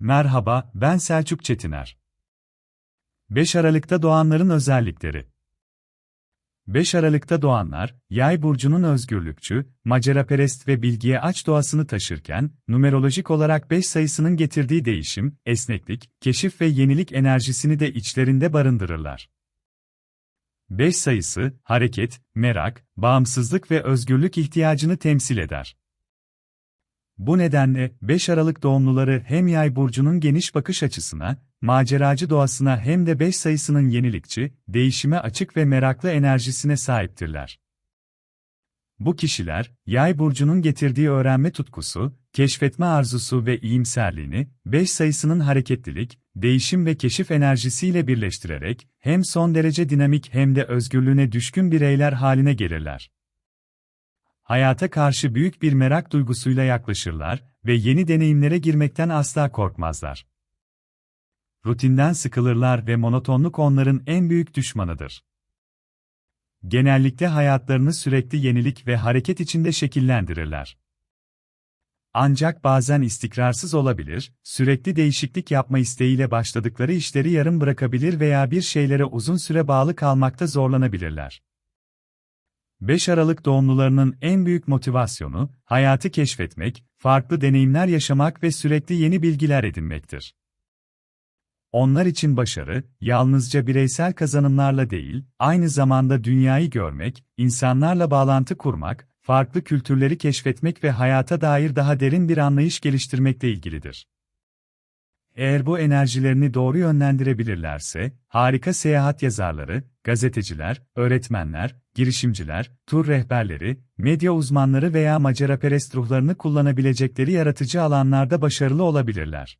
Merhaba, ben Selçuk Çetiner. 5 Aralık'ta doğanların özellikleri 5 Aralık'ta doğanlar, Yay burcunun özgürlükçü, maceraperest ve bilgiye aç doğasını taşırken, numerolojik olarak 5 sayısının getirdiği değişim, esneklik, keşif ve yenilik enerjisini de içlerinde barındırırlar. 5 sayısı, hareket, merak, bağımsızlık ve özgürlük ihtiyacını temsil eder. Bu nedenle 5 Aralık doğumluları hem Yay burcunun geniş bakış açısına, maceracı doğasına hem de 5 sayısının yenilikçi, değişime açık ve meraklı enerjisine sahiptirler. Bu kişiler, Yay burcunun getirdiği öğrenme tutkusu, keşfetme arzusu ve iyimserliğini 5 sayısının hareketlilik, değişim ve keşif enerjisiyle birleştirerek hem son derece dinamik hem de özgürlüğüne düşkün bireyler haline gelirler hayata karşı büyük bir merak duygusuyla yaklaşırlar ve yeni deneyimlere girmekten asla korkmazlar. Rutinden sıkılırlar ve monotonluk onların en büyük düşmanıdır. Genellikle hayatlarını sürekli yenilik ve hareket içinde şekillendirirler. Ancak bazen istikrarsız olabilir, sürekli değişiklik yapma isteğiyle başladıkları işleri yarım bırakabilir veya bir şeylere uzun süre bağlı kalmakta zorlanabilirler. 5 Aralık doğumlularının en büyük motivasyonu, hayatı keşfetmek, farklı deneyimler yaşamak ve sürekli yeni bilgiler edinmektir. Onlar için başarı, yalnızca bireysel kazanımlarla değil, aynı zamanda dünyayı görmek, insanlarla bağlantı kurmak, farklı kültürleri keşfetmek ve hayata dair daha derin bir anlayış geliştirmekle ilgilidir. Eğer bu enerjilerini doğru yönlendirebilirlerse, harika seyahat yazarları, gazeteciler, öğretmenler, girişimciler, tur rehberleri, medya uzmanları veya maceraperest ruhlarını kullanabilecekleri yaratıcı alanlarda başarılı olabilirler.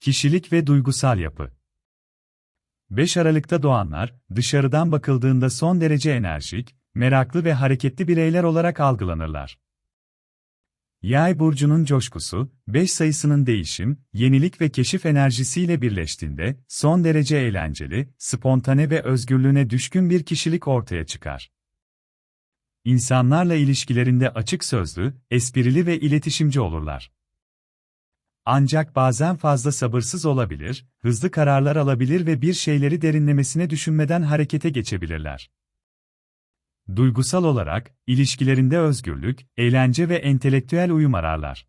Kişilik ve duygusal yapı 5 Aralık'ta doğanlar, dışarıdan bakıldığında son derece enerjik, meraklı ve hareketli bireyler olarak algılanırlar. Yay burcunun coşkusu, 5 sayısının değişim, yenilik ve keşif enerjisiyle birleştiğinde son derece eğlenceli, spontane ve özgürlüğüne düşkün bir kişilik ortaya çıkar. İnsanlarla ilişkilerinde açık sözlü, esprili ve iletişimci olurlar. Ancak bazen fazla sabırsız olabilir, hızlı kararlar alabilir ve bir şeyleri derinlemesine düşünmeden harekete geçebilirler. Duygusal olarak, ilişkilerinde özgürlük, eğlence ve entelektüel uyum ararlar.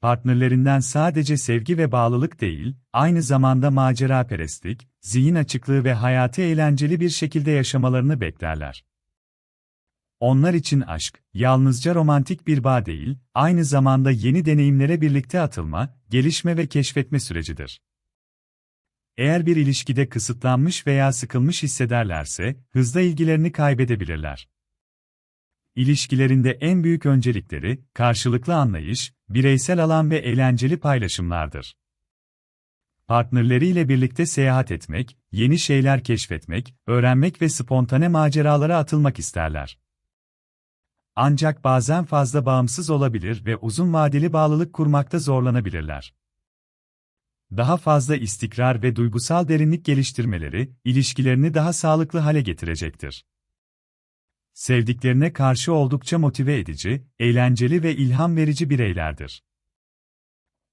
Partnerlerinden sadece sevgi ve bağlılık değil, aynı zamanda macera perestlik, zihin açıklığı ve hayatı eğlenceli bir şekilde yaşamalarını beklerler. Onlar için aşk, yalnızca romantik bir bağ değil, aynı zamanda yeni deneyimlere birlikte atılma, gelişme ve keşfetme sürecidir. Eğer bir ilişkide kısıtlanmış veya sıkılmış hissederlerse, hızla ilgilerini kaybedebilirler. İlişkilerinde en büyük öncelikleri, karşılıklı anlayış, bireysel alan ve eğlenceli paylaşımlardır. Partnerleriyle birlikte seyahat etmek, yeni şeyler keşfetmek, öğrenmek ve spontane maceralara atılmak isterler. Ancak bazen fazla bağımsız olabilir ve uzun vadeli bağlılık kurmakta zorlanabilirler daha fazla istikrar ve duygusal derinlik geliştirmeleri, ilişkilerini daha sağlıklı hale getirecektir. Sevdiklerine karşı oldukça motive edici, eğlenceli ve ilham verici bireylerdir.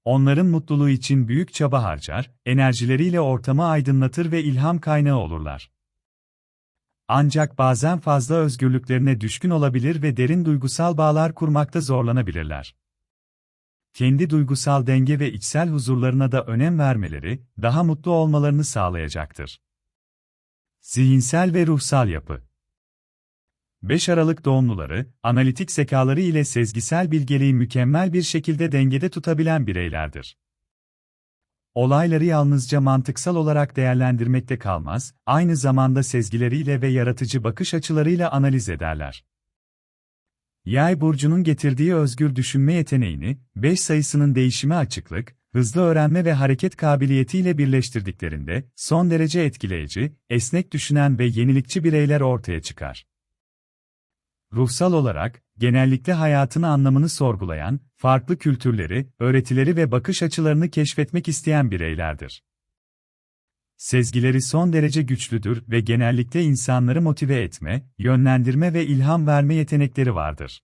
Onların mutluluğu için büyük çaba harcar, enerjileriyle ortamı aydınlatır ve ilham kaynağı olurlar. Ancak bazen fazla özgürlüklerine düşkün olabilir ve derin duygusal bağlar kurmakta zorlanabilirler kendi duygusal denge ve içsel huzurlarına da önem vermeleri, daha mutlu olmalarını sağlayacaktır. Zihinsel ve ruhsal yapı 5 Aralık doğumluları, analitik zekaları ile sezgisel bilgeliği mükemmel bir şekilde dengede tutabilen bireylerdir. Olayları yalnızca mantıksal olarak değerlendirmekte kalmaz, aynı zamanda sezgileriyle ve yaratıcı bakış açılarıyla analiz ederler. Yay burcunun getirdiği özgür düşünme yeteneğini, 5 sayısının değişime açıklık, hızlı öğrenme ve hareket kabiliyetiyle birleştirdiklerinde son derece etkileyici, esnek düşünen ve yenilikçi bireyler ortaya çıkar. Ruhsal olarak, genellikle hayatın anlamını sorgulayan, farklı kültürleri, öğretileri ve bakış açılarını keşfetmek isteyen bireylerdir. Sezgileri son derece güçlüdür ve genellikle insanları motive etme, yönlendirme ve ilham verme yetenekleri vardır.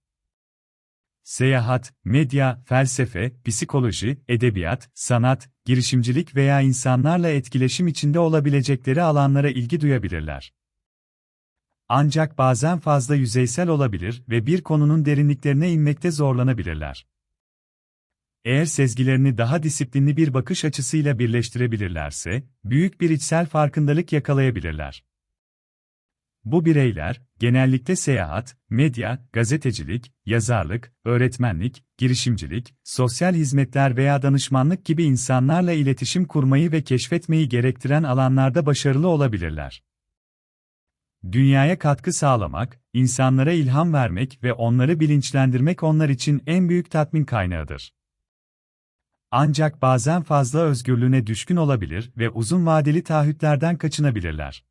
Seyahat, medya, felsefe, psikoloji, edebiyat, sanat, girişimcilik veya insanlarla etkileşim içinde olabilecekleri alanlara ilgi duyabilirler. Ancak bazen fazla yüzeysel olabilir ve bir konunun derinliklerine inmekte zorlanabilirler. Eğer sezgilerini daha disiplinli bir bakış açısıyla birleştirebilirlerse, büyük bir içsel farkındalık yakalayabilirler. Bu bireyler, genellikle seyahat, medya, gazetecilik, yazarlık, öğretmenlik, girişimcilik, sosyal hizmetler veya danışmanlık gibi insanlarla iletişim kurmayı ve keşfetmeyi gerektiren alanlarda başarılı olabilirler. Dünyaya katkı sağlamak, insanlara ilham vermek ve onları bilinçlendirmek onlar için en büyük tatmin kaynağıdır. Ancak bazen fazla özgürlüğüne düşkün olabilir ve uzun vadeli taahhütlerden kaçınabilirler.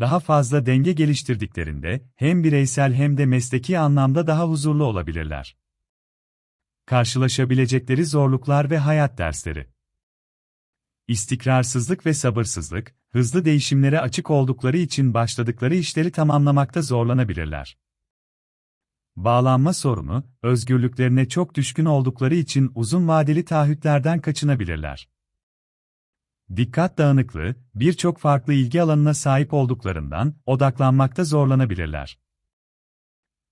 Daha fazla denge geliştirdiklerinde hem bireysel hem de mesleki anlamda daha huzurlu olabilirler. Karşılaşabilecekleri zorluklar ve hayat dersleri. İstikrarsızlık ve sabırsızlık, hızlı değişimlere açık oldukları için başladıkları işleri tamamlamakta zorlanabilirler. Bağlanma sorunu, özgürlüklerine çok düşkün oldukları için uzun vadeli taahhütlerden kaçınabilirler. Dikkat dağınıklığı, birçok farklı ilgi alanına sahip olduklarından odaklanmakta zorlanabilirler.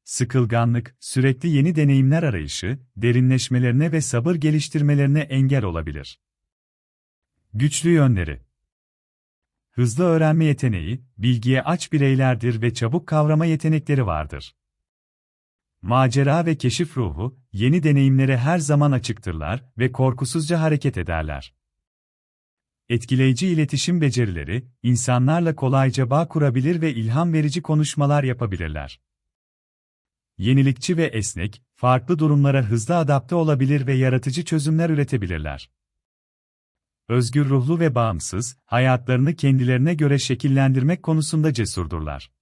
Sıkılganlık, sürekli yeni deneyimler arayışı, derinleşmelerine ve sabır geliştirmelerine engel olabilir. Güçlü yönleri Hızlı öğrenme yeteneği, bilgiye aç bireylerdir ve çabuk kavrama yetenekleri vardır. Macera ve keşif ruhu, yeni deneyimlere her zaman açıktırlar ve korkusuzca hareket ederler. Etkileyici iletişim becerileri, insanlarla kolayca bağ kurabilir ve ilham verici konuşmalar yapabilirler. Yenilikçi ve esnek, farklı durumlara hızlı adapte olabilir ve yaratıcı çözümler üretebilirler. Özgür ruhlu ve bağımsız, hayatlarını kendilerine göre şekillendirmek konusunda cesurdurlar.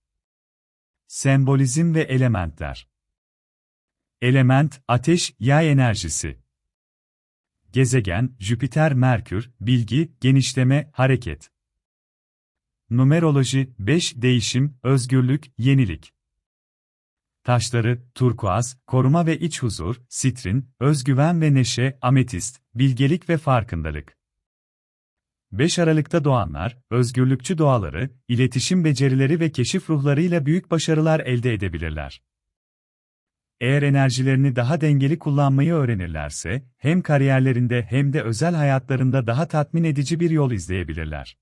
Sembolizm ve elementler Element, ateş, yay enerjisi. Gezegen, Jüpiter, Merkür, bilgi, genişleme, hareket. Numeroloji, 5, değişim, özgürlük, yenilik. Taşları, turkuaz, koruma ve iç huzur, sitrin, özgüven ve neşe, ametist, bilgelik ve farkındalık. 5 Aralık'ta doğanlar, özgürlükçü doğaları, iletişim becerileri ve keşif ruhlarıyla büyük başarılar elde edebilirler. Eğer enerjilerini daha dengeli kullanmayı öğrenirlerse, hem kariyerlerinde hem de özel hayatlarında daha tatmin edici bir yol izleyebilirler.